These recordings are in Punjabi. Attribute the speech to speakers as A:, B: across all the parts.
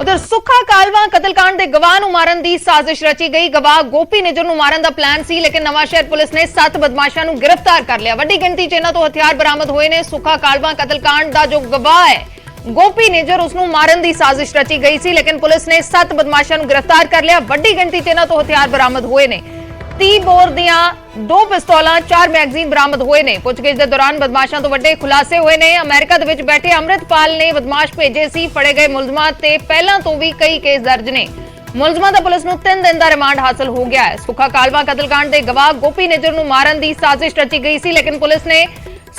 A: ਉਧਰ ਸੁੱਖਾ ਕਾਲਵਾ ਕਤਲकांड ਦੇ ਗਵਾਹ ਨੂੰ ਮਾਰਨ ਦੀ ਸਾਜ਼ਿਸ਼ ਰਚੀ ਗਈ। ਗਵਾਹ ਗੋਪੀ ਨਿਜਰ ਨੂੰ ਮਾਰਨ ਦਾ ਪਲਾਨ ਸੀ, ਲੇਕਿਨ ਨਵਾਂ ਸ਼ਹਿਰ ਪੁਲਿਸ ਨੇ ਸੱਤ ਬਦਮਾਸ਼ਾਂ ਨੂੰ ਗ੍ਰਿਫਤਾਰ ਕਰ ਲਿਆ। ਵੱਡੀ ਗਿਣਤੀ 'ਚ ਇਹਨਾਂ ਤੋਂ ਹਥਿਆਰ ਬਰਾਮਦ ਹੋਏ ਨੇ। ਸੁੱਖਾ ਕਾਲਵਾ ਕਤਲकांड ਦਾ ਜੋ ਗਵਾਹ ਹੈ, ਗੋਪੀ ਨਿਜਰ ਉਸ ਨੂੰ ਮਾਰਨ ਦੀ ਸਾਜ਼ਿਸ਼ ਰਚੀ ਗਈ ਸੀ, ਲੇਕਿਨ ਪੁਲਿਸ ਨੇ ਸੱਤ ਬਦਮਾਸ਼ਾਂ ਨੂੰ ਗ੍ਰਿਫਤਾਰ ਕਰ ਲਿਆ। ਵੱਡੀ ਗਿਣਤੀ 'ਚ ਇਹਨਾਂ ਤੋਂ ਹਥਿਆਰ ਬਰਾਮਦ ਹੋਏ ਨੇ। 30 ਬੋਰ ਦੀਆਂ ਦੋ ਪਿਸਤੌਲਾਂ, ਚਾਰ ਮੈਗਜ਼ੀਨ ਬਰਾਮਦ ਹੋਏ ਨੇ। ਪੁੱਛਗਿੱਛ ਦੇ ਦੌਰਾਨ ਬਦਮਾਸ਼ਾਂ ਤੋਂ ਵੱਡੇ ਖੁਲਾਸੇ ਹੋਏ ਨੇ। ਅਮਰੀਕਾ ਦੇ ਵਿੱਚ ਬੈਠੇ ਅੰਮ੍ਰਿਤਪਾਲ ਨੇ ਬਦਮਾਸ਼ ਭੇਜੇ ਸੀ, ਫੜੇ ਗਏ ਮੁਲਜ਼ਮਾਂ ਤੇ ਪਹਿਲਾਂ ਤੋਂ ਵੀ ਕਈ ਕੇਸ ਦਰਜ ਨੇ। ਮੁਲਜ਼ਮਾਂ ਦਾ ਪੁਲਿਸ ਨੂੰ 3 ਦਿਨ ਦਾ ਰਿਮਾਂਡ ਹਾਸਲ ਹੋ ਗਿਆ ਹੈ। ਸੁੱਖਾ ਕਾਲਵਾ ਕਤਲकांड ਦੇ ਗਵਾਹ ਗੋਪੀ ਨਿਜਰ ਨੂੰ ਮਾਰਨ ਦੀ ਸਾਜ਼ਿਸ਼ ਰਚੀ ਗਈ ਸੀ, ਲੇਕਿਨ ਪੁਲਿਸ ਨੇ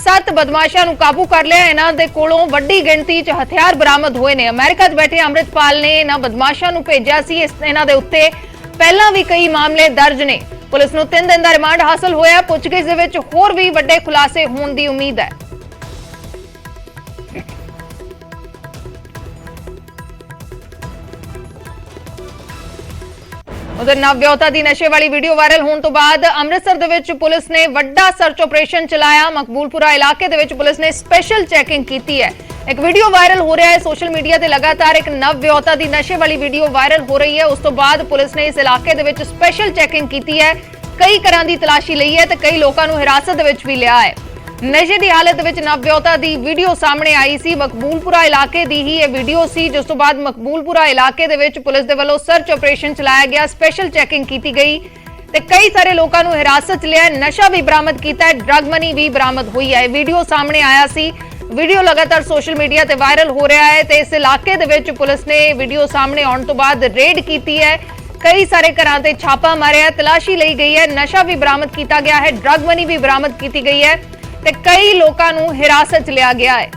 A: ਸੱਤ ਬਦਮਾਸ਼ਾਂ ਨੂੰ ਕਾਬੂ ਕਰ ਲਿਆ। ਇਹਨਾਂ ਦੇ ਕੋਲੋਂ ਵੱਡੀ ਗਿਣਤੀ 'ਚ ਹਥਿਆਰ ਬਰਾਮਦ ਹੋਏ ਨੇ। ਅਮਰੀਕਾ 'ਚ ਬੈਠੇ ਅੰਮ੍ਰਿਤਪਾਲ ਨੇ ਇਹਨਾਂ ਬਦਮਾਸ਼ਾਂ ਨੂੰ ਭੇਜਿਆ ਸੀ। ਇਹਨਾਂ ਦੇ ਉੱਤੇ ਪਹਿਲਾਂ ਵੀ ਕਈ ਮਾਮਲੇ ਦਰਜ ਨੇ। ਪੁਲਿਸ ਨੂੰ 3 ਦਿਨ ਦਾ ਰਿਮਾਂਡ ਹਾਸਲ ਹੋਇਆ। ਪੁੱਛਗਿੱਛ ਦੇ ਵਿੱਚ ਹੋਰ ਵੀ ਵੱਡੇ ਖੁਲਾਸੇ ਹੋਣ ਦੀ ਉਮੀਦ ਹੈ। ਉਧਰ ਨਵਵਿਆਹੁਤਾ ਦੀ ਨਸ਼ੇ ਵਾਲੀ ਵੀਡੀਓ ਵਾਇਰਲ ਹੋਣ ਤੋਂ ਬਾਅਦ ਅੰਮ੍ਰਿਤਸਰ ਦੇ ਵਿੱਚ ਪੁਲਿਸ ਨੇ ਵੱਡਾ ਸਰਚ ਆਪਰੇਸ਼ਨ ਚਲਾਇਆ। ਮਕਬੂਲਪੁਰਾ ਇਲਾਕੇ ਦੇ ਵਿੱਚ ਪੁਲਿਸ ਨੇ ਸਪੈਸ਼ਲ ਚੈਕਿੰਗ ਕੀਤੀ ਹੈ। ਇੱਕ ਵੀਡੀਓ ਵਾਇਰਲ ਹੋ ਰਿਹਾ ਹੈ ਸੋਸ਼ਲ ਮੀਡੀਆ ਤੇ ਲਗਾਤਾਰ ਇੱਕ ਨਵ ਨਵਵਿਆਹੁਤਾ ਦੀ ਨਸ਼ੇ ਵਾਲੀ ਵੀਡੀਓ ਵਾਇਰਲ ਹੋ ਰਹੀ ਹੈ। ਉਸ ਤੋਂ ਬਾਅਦ ਪੁਲਿਸ ਨੇ ਇਸ ਇਲਾਕੇ ਦੇ ਵਿੱਚ ਸਪੈਸ਼ਲ ਚੈਕਿੰਗ ਕੀਤੀ ਹੈ। ਕਈ ਘਰਾਂ ਦੀ ਤਲਾਸ਼ੀ ਲਈ ਹੈ ਤੇ ਕਈ ਲੋਕਾਂ ਨੂੰ ਹਿਰਾਸਤ ਦੇ ਵਿੱਚ ਵੀ ਲਿਆ ਹੈ। ਨਸ਼ੇ ਦੀ ਹਾਲਤ ਵਿੱਚ ਨਵਵਿਆਹੁਤਾ ਦੀ ਵੀਡੀਓ ਸਾਹਮਣੇ ਆਈ ਸੀ। ਮਕਬੂਲਪੁਰਾ ਇਲਾਕੇ ਦੀ ਹੀ ਇਹ ਵੀਡੀਓ ਸੀ, ਜਿਸ ਤੋਂ ਬਾਅਦ ਮਕਬੂਲਪੁਰਾ ਇਲਾਕੇ ਦੇ ਵਿੱਚ ਪੁਲਿਸ ਦੇ ਵੱਲੋਂ ਸਰਚ ਆਪਰੇਸ਼ਨ ਚਲਾਇਆ ਗਿਆ ਸਪੈਸ਼ਲ ਚੈਕਿੰਗ ਕੀਤੀ ਗਈ ਤੇ ਕਈ ਸਾਰੇ ਲੋਕਾਂ ਨੂੰ ਹਿਰਾਸਤ 'ਚ ਲਿਆ ਨਸ਼ਾ ਵੀ ਬਰਾਮਦ ਕੀਤਾ ਡਰੱਗ ਮਨੀ ਵੀ ਬਰਾਮਦ ਹੋਈ ਹੈ। ਇਹ ਵੀਡੀਓ ਸਾਹਮਣੇ ਆਇਆ ਸੀ। ਵੀਡੀਓ ਲਗਾਤਾਰ ਸੋਸ਼ਲ ਮੀਡੀਆ ਤੇ ਵਾਇਰਲ ਹੋ ਰਿਹਾ ਹੈ ਤੇ ਇਸ ਇਲਾਕੇ ਦੇ ਵਿੱਚ ਪੁਲਿਸ ਨੇ ਵੀਡੀਓ ਸਾਹਮਣੇ ਆਉਣ ਤੋਂ ਬਾਅਦ ਰੇਡ ਕੀਤੀ ਹੈ। ਕਈ ਸਾਰੇ ਘਰਾਂ ਤੇ ਛਾਪਾ ਮਾਰਿਆ ਤਲਾਸ਼ੀ ਲਈ ਗਈ ਹੈ, ਨਸ਼ਾ ਵੀ ਬਰਾਮਦ ਕੀਤਾ ਗਿਆ ਹੈ, ਡਰੱਗ ਮਨੀ ਵੀ ਬਰਾਮਦ ਕੀਤੀ ਗਈ ਹੈ ਤੇ ਕਈ ਲੋਕਾਂ ਨੂੰ ਹਿਰਾਸਤ 'ਚ ਲਿਆ ਗਿਆ ਹੈ।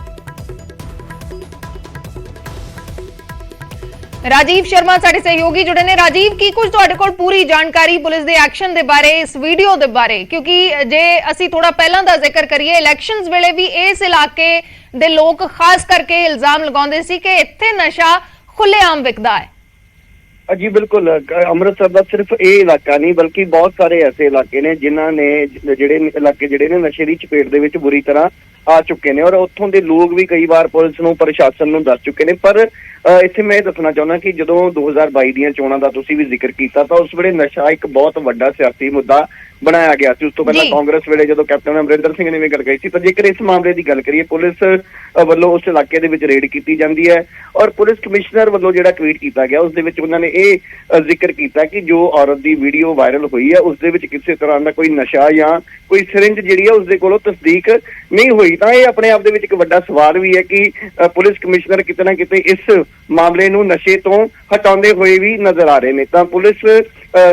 A: ਰਾਜੀਵ ਸ਼ਰਮਾ ਸਾਡੇ ਸਹਿਯੋਗੀ ਜੁੜੇ ਨੇ। ਰਾਜੀਵ, ਕੀ ਕੁਝ ਤੁਹਾਡੇ ਕੋਲ ਪੂਰੀ ਜਾਣਕਾਰੀ ਪੁਲਿਸ ਦੇ ਐਕਸ਼ਨ ਦੇ ਬਾਰੇ, ਇਸ ਵੀਡੀਓ ਦੇ ਬਾਰੇ? ਕਿਉਂਕਿ ਜੇ ਅਸੀਂ ਥੋੜਾ ਪਹਿਲਾਂ ਦਾ ਜ਼ਿਕਰ ਕਰੀਏ ਇਲੈਕਸ਼ਨਸ ਵੇਲੇ ਵੀ ਇਸ ਇਲਾਕੇ ਦੇ ਲੋਕ ਖਾਸ ਕਰਕੇ ਇਲਜ਼ਾਮ ਲਗਾਉਂਦੇ ਸੀ ਕਿ ਇੱਥੇ ਨਸ਼ਾ ਖੁੱਲੇਆਮ ਵਿਕਦਾ ਹੈ।
B: ਜੀ ਬਿਲਕੁਲ ਅੰਮ੍ਰਿਤਸਰ ਦਾ ਸਿਰਫ ਇਹ ਇਲਾਕਾ ਨਹੀਂ, ਬਲਕਿ ਬਹੁਤ ਸਾਰੇ ਐਸੇ ਇਲਾਕੇ ਨੇ ਜਿਨ੍ਹਾਂ ਨੇ ਜਿਹੜੇ ਇਲਾਕੇ ਜਿਹੜੇ ਨੇ ਨਸ਼ੇ ਦੀ ਚਪੇਟ ਦੇ ਵਿੱਚ ਬੁਰੀ ਤਰ੍ਹਾਂ ਆ ਚੁੱਕੇ ਨੇ ਔਰ ਉੱਥੋਂ ਦੇ ਲੋਕ ਵੀ ਕਈ ਵਾਰ ਪੁਲਿਸ ਨੂੰ, ਪ੍ਰਸ਼ਾਸਨ ਨੂੰ ਦੱਸ ਚੁੱਕੇ ਨੇ। ਪਰ ਇੱਥੇ ਮੈਂ ਇਹ ਦੱਸਣਾ ਚਾਹੁੰਦਾ ਕਿ ਜਦੋਂ 2022 ਦੀਆਂ ਚੋਣਾਂ ਦਾ ਤੁਸੀਂ ਵੀ ਜ਼ਿਕਰ ਕੀਤਾ, ਤਾਂ ਉਸ ਵੇਲੇ ਨਸ਼ਾ ਇੱਕ ਬਹੁਤ ਵੱਡਾ ਸਿਆਸੀ ਮੁੱਦਾ ਬਣਾਇਆ ਗਿਆ ਸੀ। ਉਸ ਤੋਂ ਪਹਿਲਾਂ
A: ਜੀ।
B: ਕਾਂਗਰਸ ਵੇਲੇ ਜਦੋਂ ਕੈਪਟਨ ਅਮਰਿੰਦਰ ਸਿੰਘ ਨੇ ਵੀ ਗੱਲ ਕਹੀ ਸੀ ਤਾਂ ਜੇਕਰ ਇਸ ਮਾਮਲੇ ਦੀ ਗੱਲ ਕਰੀਏ ਪੁਲਿਸ ਅ, ਵੱਲੋਂ ਉਸ ਇਲਾਕੇ ਦੇ ਵਿੱਚ ਰੇਡ ਕੀਤੀ ਜਾਂਦੀ ਹੈ ਔਰ ਪੁਲਿਸ ਕਮਿਸ਼ਨਰ ਵੱਲੋਂ ਜਿਹੜਾ ਟਵੀਟ ਕੀਤਾ ਗਿਆ ਉਸ ਦੇ ਵਿੱਚ ਉਹਨਾਂ ਨੇ ਇਹ ਅ, ਜ਼ਿਕਰ ਕੀਤਾ ਕਿ ਜੋ ਔਰਤ ਦੀ ਵੀਡੀਓ ਵਾਇਰਲ ਹੋਈ ਹੈ ਉਸ ਦੇ ਵਿੱਚ ਕਿਸੇ ਤਰ੍ਹਾਂ ਦਾ ਕੋਈ ਨਸ਼ਾ ਜਾਂ ਕੋਈ ਸਿਰਿੰਜ ਜਿਹੜੀ ਹੈ ਉਸ ਦੇ ਕੋਲੋਂ ਤਸਦੀਕ ਨਹੀਂ ਹੋਈ। ਤਾਂ ਇਹ ਆਪਣੇ ਆਪ ਦੇ ਵਿੱਚ ਇੱਕ ਵੱਡਾ ਸਵਾਲ ਵੀ ਹੈ ਕਿ ਅ, ਪੁਲਿਸ ਕਮਿਸ਼ਨਰ ਕਿਤੇ ਨਾ ਕਿਤੇ ਇਸ ਮਾਮਲੇ ਨੂੰ ਨਸ਼ੇ ਤੋਂ ਹਟਾਉਂਦੇ ਹੋਏ ਵੀ ਨਜ਼ਰ ਆ ਰਹੇ ਨੇ। ਤਾਂ ਪੁਲਿਸ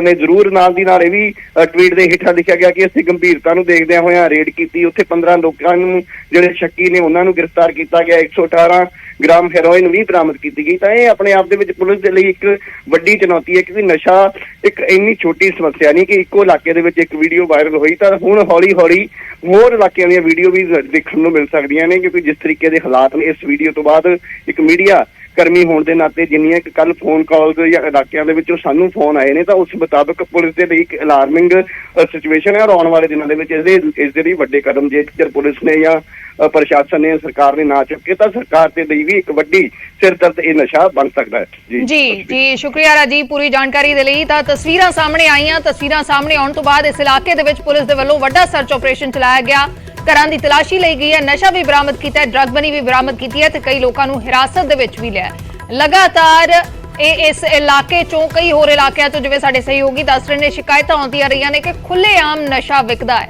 B: ਨੇ ਜ਼ਰੂਰ ਨਾਲ ਦੀ ਨਾਲ ਇਹ ਵੀ ਟਵੀਟ ਦੇ ਹੇਠਾਂ ਲਿਖਿਆ ਗਿਆ ਕਿ ਅਸੀਂ ਗੰਭੀਰਤਾ ਨੂੰ ਦੇਖਦਿਆਂ ਹੋਇਆਂ ਰੇਡ ਕੀਤੀ। ਉੱਥੇ 15 ਲੋਕਾਂ ਨੂੰ, ਜਿਹੜੇ ਸ਼ੱਕੀ ਨੇ, ਉਹਨਾਂ ਨੂੰ ਗ੍ਰਿਫਤਾਰ ਕੀਤਾ ਗਿਆ। 118 ਗ੍ਰਾਮ ਹੈਰੋਇਨ ਵੀ ਬਰਾਮਦ ਕੀਤੀ ਗਈ। ਤਾਂ ਇਹ ਆਪਣੇ ਆਪ ਦੇ ਵਿੱਚ ਪੁਲਿਸ ਦੇ ਲਈ ਇੱਕ ਵੱਡੀ ਚੁਣੌਤੀ ਹੈ ਕਿਉਂਕਿ ਨਸ਼ਾ ਇੱਕ ਇੰਨੀ ਛੋਟੀ ਸਮੱਸਿਆ ਨਹੀਂ ਕਿ ਇੱਕੋ ਇਲਾਕੇ ਦੇ ਵਿੱਚ ਇੱਕ ਵੀਡੀਓ ਵਾਇਰਲ ਹੋਈ। ਤਾਂ ਹੁਣ ਹੌਲੀ ਹੌਲੀ ਹੋਰ ਇਲਾਕਿਆਂ ਦੀਆਂ ਵੀਡੀਓ ਵੀ ਦੇਖਣ ਨੂੰ ਮਿਲ ਸਕਦੀਆਂ ਨੇ ਕਿਉਂਕਿ ਜਿਸ ਤਰੀਕੇ ਦੇ ਹਾਲਾਤ ਨੇ, ਇਸ ਵੀਡੀਓ ਤੋਂ ਬਾਅਦ ਇੱਕ ਮੀਡੀਆ ਕਰਮੀ ਹੋਣ ਦੇ ਨਾਤੇ ਜਿੰਨੀਆਂ ਕਿ ਕੱਲ ਫੋਨ ਕਾਲਸ ਜਾਂ ਇਲਾਕਿਆਂ ਦੇ ਵਿੱਚੋਂ ਸਾਨੂੰ ਫੋਨ ਆਏ ਨੇ ਤਾਂ ਉਸ ਮੁਤਾਬਕ ਪੁਲਿਸ ਦੇ ਲਈ ਇੱਕ ਅਲਾਰਮਿੰਗ ਸਿਚੁਏਸ਼ਨ ਹੈ ਔਰ ਆਉਣ ਵਾਲੇ ਦਿਨਾਂ ਦੇ ਵਿੱਚ ਇਸ ਦੇ ਇਸ ਦੇ ਲਈ ਵੱਡੇ ਕਦਮ ਜੇਕਰ ਪੁਲਿਸ ਨੇ ਜਾਂ ਪ੍ਰਸ਼ਾਸਨ ਨੇ, ਸਰਕਾਰ ਨੇ ਨਾ ਚੁੱਕੇ, ਤਾਂ ਸਰਕਾਰ ਦੇ ਲਈ ਵੀ ਇੱਕ ਵੱਡੀ ਸਿਰ ਇਹ ਨਸ਼ਾ ਬਣ ਸਕਦਾ ਹੈ।
A: ਜੀ। ਜੀ ਸ਼ੁਕਰੀਆ ਰਾਜੀਵ, ਪੂਰੀ ਜਾਣਕਾਰੀ ਦੇ ਲਈ। ਤਾਂ ਤਸਵੀਰਾਂ ਸਾਹਮਣੇ ਆਈਆਂ, ਤਸਵੀਰਾਂ ਸਾਹਮਣੇ ਆਉਣ ਤੋਂ ਬਾਅਦ ਇਸ ਇਲਾਕੇ ਦੇ ਵਿੱਚ ਪੁਲਿਸ ਦੇ ਵੱਲੋਂ ਵੱਡਾ ਸਰਚ ਆਪਰੇਸ਼ਨ ਚਲਾਇਆ ਗਿਆ। ਘਰਾਂ ਦੀ ਤਲਾਸ਼ੀ ਲਈ ਗਈ ਹੈ, ਨਸ਼ਾ ਵੀ ਬਰਾਮਦ ਕੀਤਾ ਹੈ, ਡਰਗ ਬਣੀ ਵੀ ਬਰਾਮਦ ਕੀਤੀ ਹੈ ਤੇ ਕਈ ਲੋਕਾਂ ਨੂੰ ਹਿਰਾਸਤ ਦੇ ਵਿੱਚ ਵੀ ਲਿਆ ਲਗਾਤਾਰ ਇਹ ਇਸ ਇਲਾਕੇ ਚੋਂ, ਕਈ ਹੋਰ ਇਲਾਕਿਆਂ ਤੋਂ ਜਿਵੇਂ ਸਾਡੇ ਸਹਿਯੋਗੀ ਦੱਸ ਰਹੇ ਨੇ, ਸ਼ਿਕਾਇਤਾਂ ਆਉਂਦੀਆਂ ਰਹੀਆਂ ਨੇ ਕਿ ਖੁੱਲੇਆਮ ਨਸ਼ਾ ਵਿਕਦਾ ਹੈ।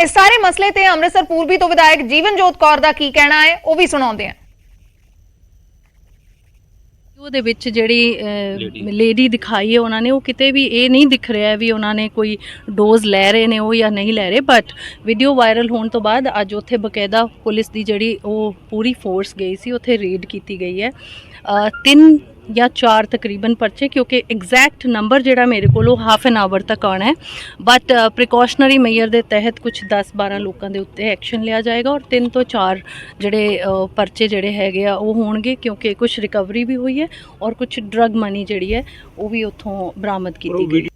A: ਇਸ ਸਾਰੇ ਮਸਲੇ ਤੇ ਅੰਮ੍ਰਿਤਸਰ ਪੂਰਬੀ ਤੋਂ ਵਿਧਾਇਕ ਜੀਵਨਜੋਤ ਕੌਰ ਦਾ ਕੀ ਕਹਿਣਾ ਹੈ ਉਹ ਵੀ ਸੁਣਾਉਂਦੇ ਹਾਂ।
C: ਉਹਦੇ ਵਿੱਚ ਜਿਹੜੀ ਲੇਡੀ ਦਿਖਾਈ ਹੈ ਉਹਨਾਂ ਨੇ ਉਹ ਕਿਤੇ ਵੀ ਇਹ ਨਹੀਂ ਦਿਖ ਰਿਹਾ ਵੀ ਉਹਨਾਂ ਨੇ ਕੋਈ ਡੋਜ਼ ਲੈ ਰਹੇ ਨੇ ਉਹ ਜਾਂ ਨਹੀਂ ਲੈ ਰਹੇ ਬਟ ਵੀਡੀਓ ਵਾਇਰਲ ਹੋਣ ਤੋਂ ਬਾਅਦ ਅੱਜ ਉੱਥੇ ਬਕਾਇਦਾ ਪੁਲਿਸ ਦੀ ਜਿਹੜੀ ਉਹ ਪੂਰੀ ਫੋਰਸ ਗਈ ਸੀ ਉੱਥੇ ਰੇਡ ਕੀਤੀ ਗਈ ਹੈ। ਤਿੰਨ ਜਾਂ ਚਾਰ ਤਕਰੀਬਨ ਪਰਚੇ ਕਿਉਂਕਿ ਐਗਜ਼ੈਕਟ ਨੰਬਰ ਜਿਹੜਾ ਮੇਰੇ ਕੋਲ ਉਹ ਹਾਫ ਐਨ ਆਵਰ ਤੱਕ ਆਉਣਾ ਹੈ। ਬਟ ਪ੍ਰੀਕਾਸ਼ਨਰੀ ਮੇਜਰ ਦੇ ਤਹਿਤ ਕੁਝ 10-12 ਲੋਕਾਂ ਦੇ ਉੱਤੇ ਐਕਸ਼ਨ ਲਿਆ ਜਾਏਗਾ ਔਰ ਤਿੰਨ ਤੋਂ ਚਾਰ ਜਿਹੜੇ ਪਰਚੇ ਜਿਹੜੇ ਹੈਗੇ ਆ ਉਹ ਹੋਣਗੇ ਕਿਉਂਕਿ ਕੁਝ ਰਿਕਵਰੀ ਵੀ ਹੋਈ ਹੈ ਔਰ ਕੁਝ ਡਰਗ ਮਨੀ ਜਿਹੜੀ ਹੈ ਉਹ ਵੀ ਉੱਥੋਂ ਬਰਾਮਦ ਕੀਤੀ ਗਈ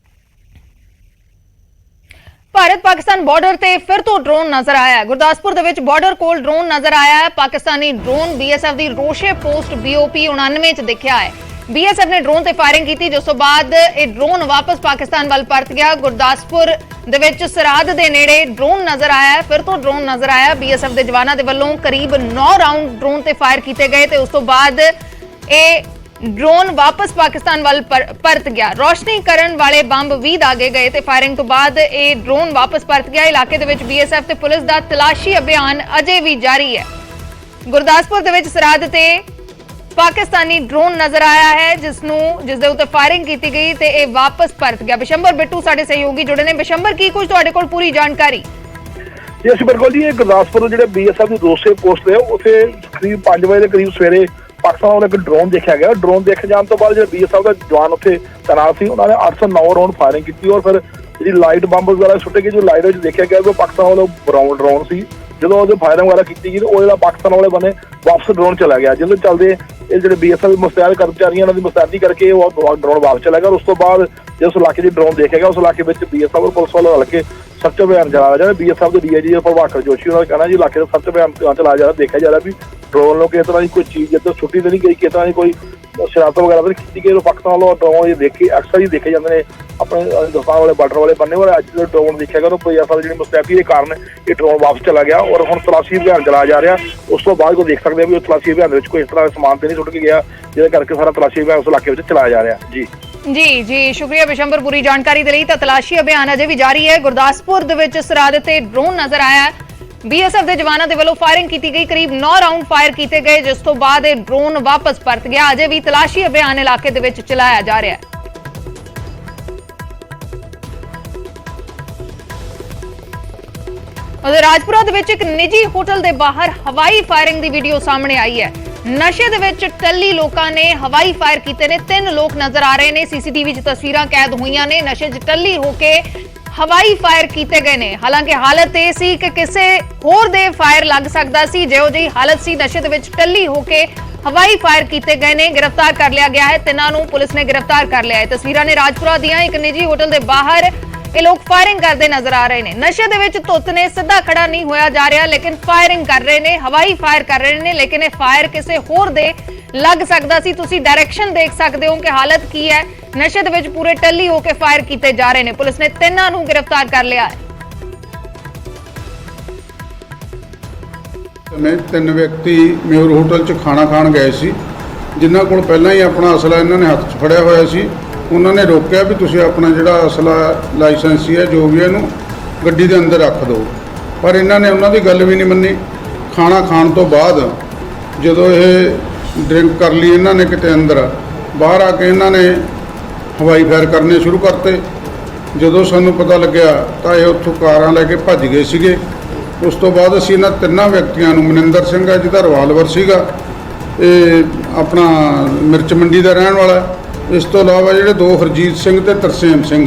A: ਭਾਰਤ ਪਾਕਿਸਤਾਨ ਬਾਰਡਰ ਤੇ ਫਿਰ ਤੋਂ ਡਰੋਨ ਨਜ਼ਰ ਆਇਆ ਹੈ। ਗੁਰਦਾਸਪੁਰ ਦੇ ਵਿੱਚ ਬਾਰਡਰ ਕੋਲ ਡਰੋਨ ਨਜ਼ਰ ਆਇਆ ਹੈ। ਪਾਕਿਸਤਾਨੀ ਡਰੋਨ ਬੀਐਸਐਫ ਦੀ ਰੋਸ਼ੇ ਪੋਸਟ ਬੀਓਪੀ 99 ਚ ਦਿਖਿਆ ਹੈ। ਬੀਐਸਐਫ ਨੇ ਡਰੋਨ ਤੇ ਫਾਇਰਿੰਗ ਕੀਤੀ, ਜਿਸ ਤੋਂ ਬਾਅਦ ਇਹ ਡਰੋਨ ਵਾਪਸ ਪਾਕਿਸਤਾਨ ਵੱਲ ਪਰਤ ਗਿਆ। ਗੁਰਦਾਸਪੁਰ ਦੇ ਵਿੱਚ ਸਰਹੱਦ ਦੇ ਨੇੜੇ ਡਰੋਨ ਨਜ਼ਰ ਆਇਆ ਫਿਰ ਤੋਂ ਡਰੋਨ ਨਜ਼ਰ ਆਇਆ ਬੀਐਸਐਫ ਦੇ ਜਵਾਨਾਂ ਦੇ ਵੱਲੋਂ ਕਰੀਬ 9 ਰਾਉਂਡ ਡਰੋਨ ਤੇ ਫਾਇਰ ਕੀਤੇ ਗਏ ਤੇ ਉਸ ਤੋਂ ਬਾਅਦ ਇਹ ਡਰੋਨ ਵਾਪਸ ਪਾਕਿਸਤਾਨ ਵੱਲ ਪਰਤ ਗਿਆ। ਰੋਸ਼ਨੀ ਕਰਨ ਵਾਲੇ ਬੰਬ ਵੀ ਦਾਗੇ ਗਏ ਤੇ ਫਾਇਰਿੰਗ ਤੋਂ ਬਾਅਦ ਇਹ ਡਰੋਨ ਵਾਪਸ ਪਰਤ ਗਿਆ। ਇਲਾਕੇ ਦੇ ਵਿੱਚ ਬੀਐਸਐਫ ਤੇ ਪੁਲਿਸ ਦਾ ਤਲਾਸ਼ੀ ਅਭਿਆਨ ਅਜੇ ਵੀ ਜਾਰੀ ਹੈ। ਗੁਰਦਾਸਪੁਰ ਦੇ ਵਿੱਚ ਸਰਹੱਦ ਤੇ ਪਾਕਿਸਤਾਨੀ ਡਰੋਨ ਨਜ਼ਰ ਆਇਆ ਹੈ ਜਿਸ ਨੂੰ ਜਿਸ ਦੇ ਉੱਤੇ ਫਾਇਰਿੰਗ ਕੀਤੀ ਗਈ ਤੇ ਇਹ ਵਾਪਸ ਪਰਤ ਗਿਆ। ਬਿਸ਼ੰਬਰ ਬਿੱਟੂ ਸਾਡੇ ਸਹਿਯੋਗੀ ਜੁੜੇ ਨੇ। ਬਿਸ਼ੰਬਰ ਕੀ ਕੁਝ ਤੁਹਾਡੇ ਕੋਲ ਪੂਰੀ ਜਾਣਕਾਰੀ?
D: ਜੀ ਅਸੀਂ ਬਿਲਕੁਲ ਜੀ ਇਹ ਗੁਰਦਾਸਪੁਰ ਤੋਂ ਜਿਹੜੇ ਬੀਐਸਐਫ ਦੀ ਦੋਸੇ ਪੋਸਟ ਤੇ ਆ, ਕਰੀਬ 5 ਵਜੇ ਦੇ ਕਰੀਬ ਸਵੇਰੇ ਪਾਕਿਸਤਾਨ ਵੱਲੋਂ ਇੱਕ ਡਰੋਨ ਦੇਖਿਆ ਗਿਆ। ਡਰੋਨ ਦੇਖ ਜਾਣ ਤੋਂ ਬਾਅਦ ਜਿਹੜੇ ਬੀਐਸਐਫ ਦਾ ਜਵਾਨ ਉੱਥੇ ਤੈਨਾਤ ਸੀ, ਉਹਨਾਂ ਨੇ 809 ਰਾਉਂਡ ਫਾਇਰਿੰਗ ਕੀਤੀ ਔਰ ਫਿਰ ਜਿਹੜੀ ਲਾਈਟ ਬੰਬ ਵਗੈਰਾ ਸੁੱਟੇ ਗਏ, ਜੋ ਲਾਈਟ ਵਿੱਚ ਦੇਖਿਆ ਗਿਆ ਕਿ ਉਹ ਪਾਕਿਸਤਾਨ ਵੱਲੋਂ ਬਰਾਊਨ ਡਰੋਨ ਸੀ। ਜਦੋਂ ਉਹਦੇ ਫਾਇਰਿੰਗ ਵਗੈਰਾ ਕੀਤੀ ਗਈ ਤੇ ਉਹ ਜਿਹੜਾ ਪਾਕਿਸਤਾਨ ਵਾਲੇ ਬਨੇ ਵਾਪਸ ਡਰੋਨ ਚਲਾ ਗਿਆ। ਜਦੋਂ ਚਲਦੇ ਇਹ ਜਿਹੜੇ ਬੀਐਸਐਫ ਮੁਸਤੈਦ ਕਰਮਚਾਰੀਆਂ ਉਹਨਾਂ ਦੀ ਮੁਸਤੈਦੀ ਕਰਕੇ ਉਹ ਡਰੋਨ ਵਾਪਸ ਚਲਾ ਗਿਆ। ਔਰ ਉਸ ਤੋਂ ਬਾਅਦ ਜਿਸ ਇਲਾਕੇ ਦੇ ਡਰੋਨ ਦੇਖਿਆ ਗਿਆ, ਉਸ ਇਲਾਕੇ ਵਿੱਚ ਬੀਐਸਐਫ ਔਰ ਪੁਲਿਸ ਵੱਲੋਂ ਹਲਕੇ ਸਰਚ ਅਭਿਆਨ ਚਲਾਇਆ ਜਾ ਰਿਹਾ। ਬੀਐਸਐਫ ਦੇ ਡੀਆਈਜੀ ਪ੍ਰਭਾਕਰ ਜੋਸ਼ੀ ਉਹਨਾਂ ਦਾ ਕਹਿਣਾ ਜੀ, ਇਲਾਕੇ ਦਾ ਸਰਚ ਅਭਿਆਨ ਚਲਾਇਆ ਜਾ ਰਿਹਾ, ਦੇਖਿਆ ਜਾ ਰਿਹਾ ਵੀ ਡਰੋਨ ਨੂੰ ਕਿਸੇ ਤਰ੍ਹਾਂ ਦੀ ਕੋਈ ਚੀਜ਼ ਜਿੱਦਾਂ ਛੁੱਟੀ ਤੇ ਨਹੀਂ ਗਈ, ਕਿਸੇ ਤਰ੍ਹਾਂ ਦੀ ਕੋਈ ਸ਼ਰਾਰਤ ਵਗੈਰਾ ਤਾਂ ਕੀਤੀ ਗਈ ਉਹ ਪਾਕਿਸਤਾਨ ਵੱਲੋਂ ਡਰੋਨ ਇਹ ਦੇਖੇ ਅਕਸਰ ਹੀ ਦੇਖੇ ਜਾਂਦੇ ਨੇ, ਆਪਣੇ ਹਿੰਦੁਸਤਾਨ ਵਾਲੇ ਬਾਰਡਰ ਵਾਲੇ ਬੰਨੇ ਵਾਲੇ ਅੱਜ ਜਿਹੜਾ ਡਰੋਨ ਦੇਖਿਆ ਗਿਆ ਉਹ ਬੀਐਸਐਫ ਜਿਹੜੀ ਮੁਸਤੈਦੀ ਦੇ ਕਾਰਨ ਇਹ ਡਰੋਨ ਵਾਪਸ ਚਲਾ ਗਿਆ ਔਰ ਹੁਣ ਤਲਾਸ਼ੀ ਅਭਿਆਨ ਚਲਾਇਆ ਜਾ ਰਿਹਾ, ਉਸ ਤੋਂ ਬਾਅਦ ਕੋਈ ਦੇਖ ਸਕਦੇ ਆ ਵੀ ਉਹ ਤਲਾਸ਼ੀ ਅਭਿਆਨ ਦੇ ਵਿੱਚ ਕੋਈ ਇਸ ਤਰ੍ਹਾਂ ਦਾ ਸਮਾਨ ਤੇ ਨਹੀਂ ਸੁੱਟ ਕੇ ਗਿਆ, ਜਿਹਦੇ ਕਰਕੇ ਸਾਰਾ ਤਲਾਸ਼ੀ ਅਭਿਆਨ ਉਸ ਇਲਾਕੇ ਵਿੱਚ ਚਲਾਇਆ ਜਾ ਰਿਹਾ, ਜੀ।
A: ਜੀ ਜੀ, ਸ਼ੁਕਰੀਆ ਬਿਸ਼ੰਬਰ ਪੂਰੀ ਜਾਣਕਾਰੀ ਦੇ ਲਈ, ਤਾਂ ਤਲਾਸ਼ੀ ਅਭਿਆਨ ਅਜੇ ਵੀ ਜਾਰੀ ਹੈ, ਗੁਰਦਾਸਪੁਰ ਦੇ ਵਿੱਚ ਸਰਹੱਦ ਤੇ ਡਰੋਨ ਨਜ਼ਰ ਆਇਆ ਬੀਐਸਐਫ ਦੇ ਜਵਾਨਾਂ ਦੇ ਵੱਲੋਂ ਫਾਇਰਿੰਗ ਕੀਤੀ ਗਈ। ਕਰੀਬ 9 ਰਾਉਂਡ ਫਾਇਰ ਕੀਤੇ ਗਏ, ਜਿਸ ਤੋਂ ਬਾਅਦ ਇਹ ਡਰੋਨ ਵਾਪਸ ਪਰਤ ਗਿਆ। ਅਜੇ ਵੀ ਤਲਾਸ਼ੀ ਅਭਿਆਨ ਇਲਾਕੇ ਦੇ ਵਿੱਚ ਚਲਾਇਆ ਜਾ ਰਿਹਾ ਹੈ। ਉਹਦੇ ਰਾਜਪੁਰਾ ਦੇ ਵਿੱਚ ਇੱਕ ਨਿੱਜੀ ਹੋਟਲ ਦੇ ਬਾਹਰ ਹਵਾਈ ਫਾਇਰਿੰਗ ਦੀ ਵੀਡੀਓ ਸਾਹਮਣੇ ਆਈ ਹੈ। ਨਸ਼ੇ ਦੇ ਵਿੱਚ ਟੱਲੀ ਲੋਕਾਂ ਨੇ ਹਵਾਈ ਫਾਇਰ ਕੀਤੇ ਨੇ। ਤਿੰਨ ਲੋਕ ਨਜ਼ਰ ਆ ਰਹੇ ਨੇ। ਸੀਸੀਟੀਵੀ 'ਚ ਤਸਵੀਰਾਂ ਕੈਦ ਹੋਈਆਂ ਨੇ। ਨਸ਼ੇ 'ਚ ਟੱਲੀ ਹੋ ਕੇ ਹਵਾਈ ਫਾਇਰ ਕੀਤੇ ਗਏ ਨੇ। ਹਾਲਾਂਕਿ ਹਾਲਤ ਇਹ ਸੀ ਕਿ ਕਿਸੇ ਹੋਰ ਦੇ ਫਾਇਰ ਲੱਗ ਸਕਦਾ ਸੀ। ਜਿਹੋ ਜਿਹੀ ਹਾਲਤ ਸੀ, ਨਸ਼ੇ ਦੇ ਵਿੱਚ ਟੱਲੀ ਹੋ ਕੇ ਹਵਾਈ ਫਾਇਰ ਕੀਤੇ ਗਏ ਨੇ। ਗ੍ਰਿਫਤਾਰ ਕਰ ਲਿਆ ਗਿਆ ਹੈ। ਤਿੰਨਾਂ ਨੂੰ ਪੁਲਿਸ ਨੇ ਗ੍ਰਿਫਤਾਰ ਕਰ ਲਿਆ ਹੈ। ਤਸਵੀਰਾਂ ਨੇ ਰਾਜਪੁਰਾ ਦੀਆਂ ਇੱਕ ਨਿੱਜੀ ਹੋਟਲ ਦੇ ਬਾਹਰ ਇਹ ਲੋਕ ਫਾਇਰਿੰਗ ਕਰਦੇ ਨਜ਼ਰ ਆ ਰਹੇ ਨੇ। ਨਸ਼ੇ ਦੇ ਵਿੱਚ ਧੁੱਤ ਨੇ, ਸਿੱਧਾ ਖੜਾ ਨਹੀਂ ਹੋਇਆ ਜਾ ਰਿਹਾ, ਲੇਕਿਨ ਫਾਇਰਿੰਗ ਕਰ ਰਹੇ ਨੇ, ਹਵਾਈ ਫਾਇਰ ਕਰ ਰਹੇ ਨੇ, ਲੇਕਿਨ ਇਹ ਫਾਇਰ ਕਿਸੇ ਹੋਰ ਦੇ ਲੱਗ ਸਕਦਾ ਸੀ। ਤੁਸੀਂ ਡਾਇਰੈਕਸ਼ਨ ਦੇਖ ਸਕਦੇ ਹੋ ਕਿ ਹਾਲਤ ਕੀ ਹੈ। ਨਸ਼ੇ ਦੇ ਵਿੱਚ ਪੂਰੇ ਟੱਲੀ ਹੋ ਕੇ ਫਾਇਰ ਕੀਤੇ ਜਾ ਰਹੇ ਨੇ। ਪੁਲਿਸ ਨੇ ਤਿੰਨਾਂ ਨੂੰ ਗ੍ਰਿਫਤਾਰ ਕਰ ਲਿਆ ਹੈ।
E: ਸਮੇਂ ਤਿੰਨ ਵਿਅਕਤੀ ਮਿਊਰ ਹੋਟਲ 'ਚ ਖਾਣਾ ਖਾਣ ਗਏ ਸੀ। ਜਿਨ੍ਹਾਂ ਕੋਲ ਪਹਿਲਾਂ ਹੀ ਆਪਣਾ ਅਸਲਾ ਇਹਨਾਂ ਨੇ ਹੱਥ 'ਚ ਫੜਿਆ ਹੋਇਆ ਸੀ। ਉਹਨਾਂ ਨੇ ਰੋਕਿਆ ਵੀ ਤੁਸੀਂ ਆਪਣਾ ਜਿਹੜਾ ਅਸਲਾ ਲਾਇਸੈਂਸੀ ਹੈ, ਜੋ ਵੀ ਇਹਨੂੰ ਗੱਡੀ ਦੇ ਅੰਦਰ ਰੱਖ ਦਿਓ। ਪਰ ਇਹਨਾਂ ਨੇ ਉਹਨਾਂ ਦੀ ਗੱਲ ਵੀ ਨਹੀਂ ਮੰਨੀ। ਖਾਣਾ ਖਾਣ ਤੋਂ ਬਾਅਦ ਜਦੋਂ ਇਹ ਡਰਿੰਕ ਕਰ ਲਈ ਇਹਨਾਂ ਨੇ ਕਿਤੇ ਅੰਦਰ। ਬਾਹਰ ਆ ਕੇ ਇਹਨਾਂ ਨੇ ਹਵਾਈ ਫਾਇਰ ਕਰਨੇ ਸ਼ੁਰੂ ਕਰਤੇ। ਜਦੋਂ ਸਾਨੂੰ ਪਤਾ ਲੱਗਿਆ ਤਾਂ ਇਹ ਉੱਥੋਂ ਕਾਰਾਂ ਲੈ ਕੇ ਭੱਜ ਗਏ ਸੀਗੇ। ਉਸ ਤੋਂ ਬਾਅਦ ਅਸੀਂ ਇਹਨਾਂ ਤਿੰਨਾਂ ਵਿਅਕਤੀਆਂ ਨੂੰ ਮਨਿੰਦਰ ਸਿੰਘ ਹੈ ਜਿਹਦਾ ਰਿਵਾਲਵਰ ਸੀਗਾ। ਇਹ ਆਪਣਾ ਮਿਰਚ ਮੰਡੀ ਦਾ ਰਹਿਣ ਵਾਲਾ। ਇਸ ਤੋਂ ਇਲਾਵਾ ਜਿਹੜੇ ਦੋ ਹਰਜੀਤ ਸਿੰਘ ਤੇ ਤਰਸੇਮ ਸਿੰਘ,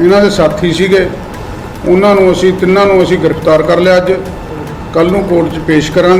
E: ਇਹਨਾਂ ਦੇ ਸਾਥੀ ਸੀਗੇ। ਉਹਨਾਂ ਨੂੰ ਅਸੀਂ, ਤਿੰਨਾਂ ਨੂੰ ਅਸੀਂ ਗ੍ਰਿਫਤਾਰ ਕਰ ਲਿਆ ਅੱਜ। ਕੱਲ ਨੂੰ ਕੋਰਟ 'ਚ ਪੇਸ਼ ਕਰਾਂਗੇ।